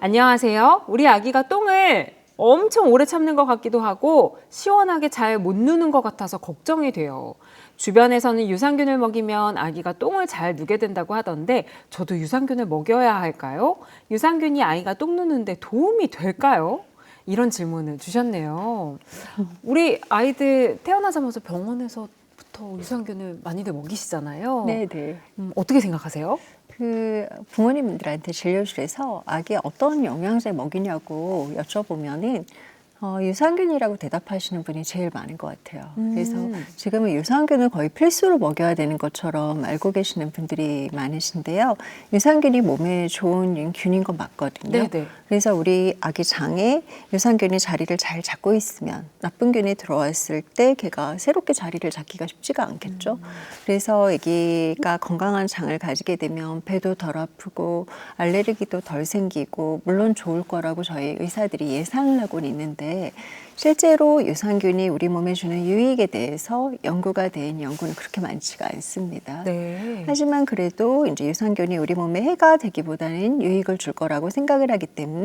안녕하세요. 우리 아기가 똥을 엄청 오래 참는 것 같기도 하고 시원하게 잘 못 누는 것 같아서 걱정이 돼요. 주변에서는 유산균을 먹이면 아기가 똥을 잘 누게 된다고 하던데 저도 유산균을 먹여야 할까요? 유산균이 아이가 똥 누는데 도움이 될까요? 이런 질문을 주셨네요. 우리 아이들 태어나자마자 병원에서부터 유산균을 많이들 먹이시잖아요. 네, 네. 음, 어떻게 생각하세요? 그 부모님들한테 진료실에서 아기 어떤 영양제 먹이냐고 여쭤보면은 어, 유산균이라고 대답하시는 분이 제일 많은 것 같아요. 그래서 음. 지금은 유산균을 거의 필수로 먹여야 되는 것처럼 알고 계시는 분들이 많으신데요. 유산균이 몸에 좋은 균인 건 맞거든요. 네네. 그래서 우리 아기 장에 유산균이 자리를 잘 잡고 있으면 나쁜 균이 들어왔을 때 걔가 새롭게 자리를 잡기가 쉽지가 않겠죠. 그래서 아기가 건강한 장을 가지게 되면 배도 덜 아프고 알레르기도 덜 생기고 물론 좋을 거라고 저희 의사들이 예상을 하고는 있는데 실제로 유산균이 우리 몸에 주는 유익에 대해서 연구가 된 연구는 그렇게 많지가 않습니다. 네. 하지만 그래도 이제 유산균이 우리 몸에 해가 되기보다는 유익을 줄 거라고 생각을 하기 때문에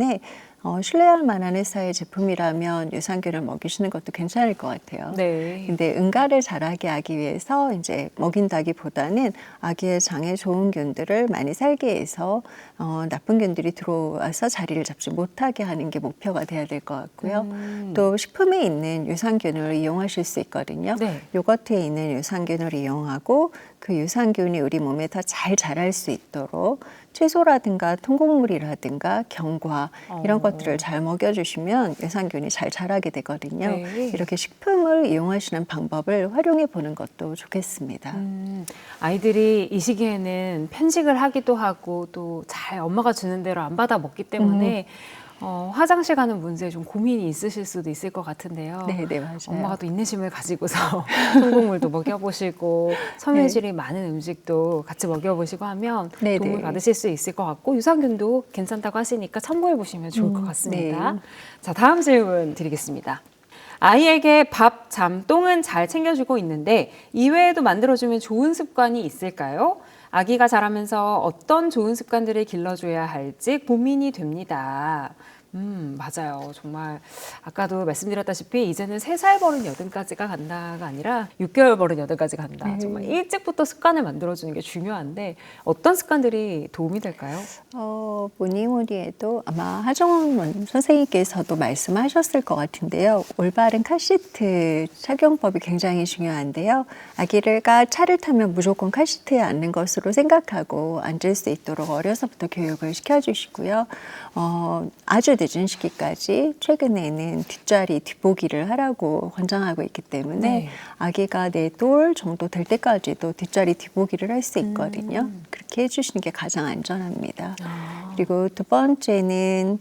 어, 신뢰할 만한 회사의 제품이라면 유산균을 먹이시는 것도 괜찮을 것 같아요. 네. 근데 응가를 잘하게 하기 위해서 이제 먹인다기보다는 아기의 장에 좋은 균들을 많이 살게 해서 어, 나쁜 균들이 들어와서 자리를 잡지 못하게 하는 게 목표가 돼야 될 것 같고요. 음. 또 식품에 있는 유산균을 이용하실 수 있거든요. 네. 요거트에 있는 유산균을 이용하고 그 유산균이 우리 몸에 더 잘 자랄 수 있도록 채소라든가 통곡물이라든가 경과 이런 어. 것들을 잘 먹여주시면 유산균이 잘 자라게 되거든요. 네. 이렇게 식품을 이용하시는 방법을 활용해 보는 것도 좋겠습니다. 음, 아이들이 이 시기에는 편식을 하기도 하고 또 잘 엄마가 주는 대로 안 받아 먹기 때문에 어, 화장실 가는 문제에 좀 고민이 있으실 수도 있을 것 같은데요. 네, 네, 맞아요. 엄마가 또 인내심을 가지고서 통곡물도 먹여보시고 섬유질이 많은 음식도 같이 먹여보시고 하면 네, 도움을 네. 받으실 수 있을 것 같고 유산균도 괜찮다고 하시니까 참고해 보시면 좋을 것 음, 같습니다. 네. 자, 다음 질문 드리겠습니다. 아이에게 밥, 잠, 똥은 잘 챙겨주고 있는데 이외에도 만들어주면 좋은 습관이 있을까요? 아기가 자라면서 어떤 좋은 습관들을 길러줘야 할지 고민이 됩니다. 음, 맞아요. 정말 아까도 말씀드렸다시피 이제는 세 살 버른 여든까지가 간다가 아니라 6개월 버른 여든까지 간다. 네. 정말 일찍부터 습관을 만들어주는 게 중요한데 어떤 습관들이 도움이 될까요? 어, 해도 아마 하정원 선생님께서도 말씀하셨을 것 같은데요. 올바른 카시트 착용법이 굉장히 중요한데요. 아기가 차를 타면 무조건 카시트에 앉는 것으로 생각하고 앉을 수 있도록 어려서부터 교육을 시켜주시고요. 어, 아주 늦은 시기까지 최근에는 뒷자리 뒷보기를 하라고 권장하고 있기 때문에 네. 아기가 네 돌 정도 될 때까지도 뒷자리 뒷보기를 할 수 있거든요. 그렇게 해주시는 게 가장 안전합니다. 그리고 두 번째는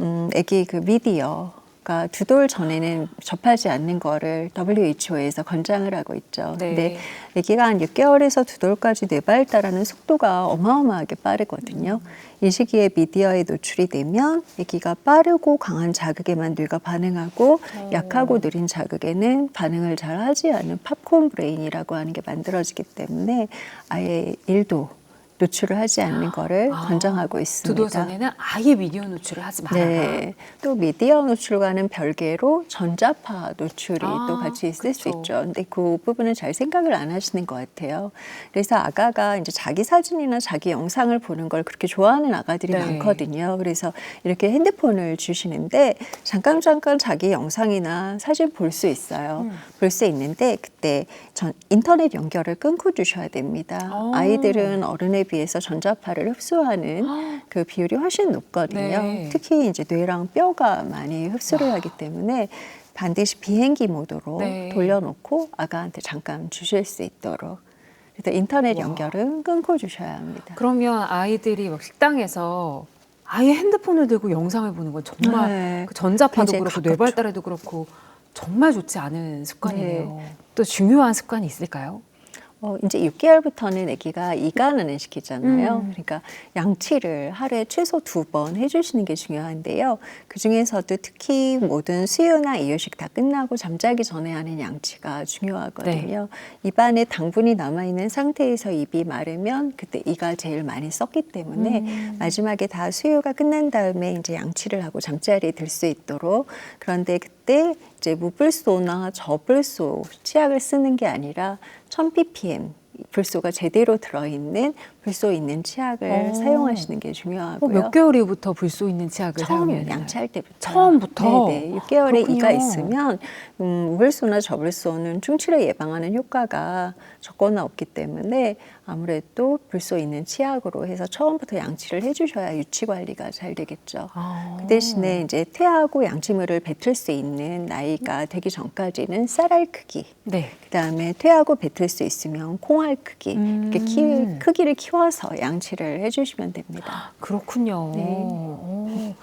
음, 아기 그 미디어 가두돌 전에는 접하지 않는 거를 WHO에서 권장을 하고 있죠. 네. 근데 아기가 한 6개월에서 두 돌까지 뇌발달하는 속도가 어마어마하게 빠르거든요. 이 시기에 미디어에 노출이 되면 아기가 빠르고 강한 자극에만 뇌가 반응하고 약하고 느린 자극에는 반응을 잘 하지 않는 팝콘 브레인이라고 하는 게 만들어지기 때문에 아예 일도 노출을 하지 않는 거를 아, 권장하고 있습니다. 두돌 전에는 아예 미디어 노출을 하지 말아라. 네. 또 미디어 노출과는 별개로 전자파 노출이 아, 또 같이 있을 수 그쵸. 있죠. 근데 그 부분은 잘 생각을 안 하시는 것 같아요. 그래서 아가가 이제 자기 사진이나 자기 영상을 보는 걸 그렇게 좋아하는 아가들이 네. 많거든요. 그래서 이렇게 핸드폰을 주시는데 잠깐 잠깐 자기 영상이나 사진 볼 수 있어요. 음. 볼수 있는데 그때 전 인터넷 연결을 끊고 주셔야 됩니다. 어. 아이들은 어른에 비해서 전자파를 흡수하는 그 비율이 훨씬 높거든요. 네. 특히 이제 뇌랑 뼈가 많이 흡수를 하기 때문에 반드시 비행기 모드로 네. 돌려놓고 아가한테 잠깐 주실 수 있도록. 그래서 인터넷 와. 연결은 끊고 주셔야 합니다. 그러면 아이들이 막 식당에서 아예 핸드폰을 들고 영상을 보는 건 정말 네. 그 전자파도 굉장히 그렇고 가깝죠. 뇌발달에도 그렇고 정말 좋지 않은 습관이네요. 또 중요한 습관이 있을까요? 어, 이제 6개월부터는 아기가 이간을 시키잖아요. 음. 그러니까 양치를 하루에 최소 두 번 해주시는 게 중요한데요. 그 중에서도 특히 모든 수유나 이유식 다 끝나고 잠자기 전에 하는 양치가 중요하거든요. 입안에 당분이 남아있는 상태에서 입이 마르면 그때 이가 제일 많이 썼기 때문에 음. 마지막에 다 수유가 끝난 다음에 이제 양치를 하고 잠자리에 들 수 있도록 그런데 그때 이제 무불소나 저불소 치약을 쓰는 게 아니라 1000ppm 불소가 제대로 들어있는 불소 있는 치약을 어. 사용하시는 게 어, 중요하고요. 몇 개월 이후부터 불소 있는 치약을 처음 되나요? 양치할 때부터 처음부터? 네네 6개월에 그렇군요. 이가 있으면 음, 우불소나 저불소는 충치를 예방하는 효과가 적거나 없기 때문에 아무래도 불소 있는 치약으로 해서 처음부터 양치를 해주셔야 유치 관리가 잘 되겠죠. 아. 그 대신에 이제 퇴하고 양치물을 뱉을 수 있는 나이가 되기 전까지는 쌀알 크기, 네. 그다음에 퇴하고 뱉을 수 있으면 콩알 크기 이렇게 음. 키, 크기를 키워서 양치를 해주시면 됩니다. 그렇군요. 네. 어.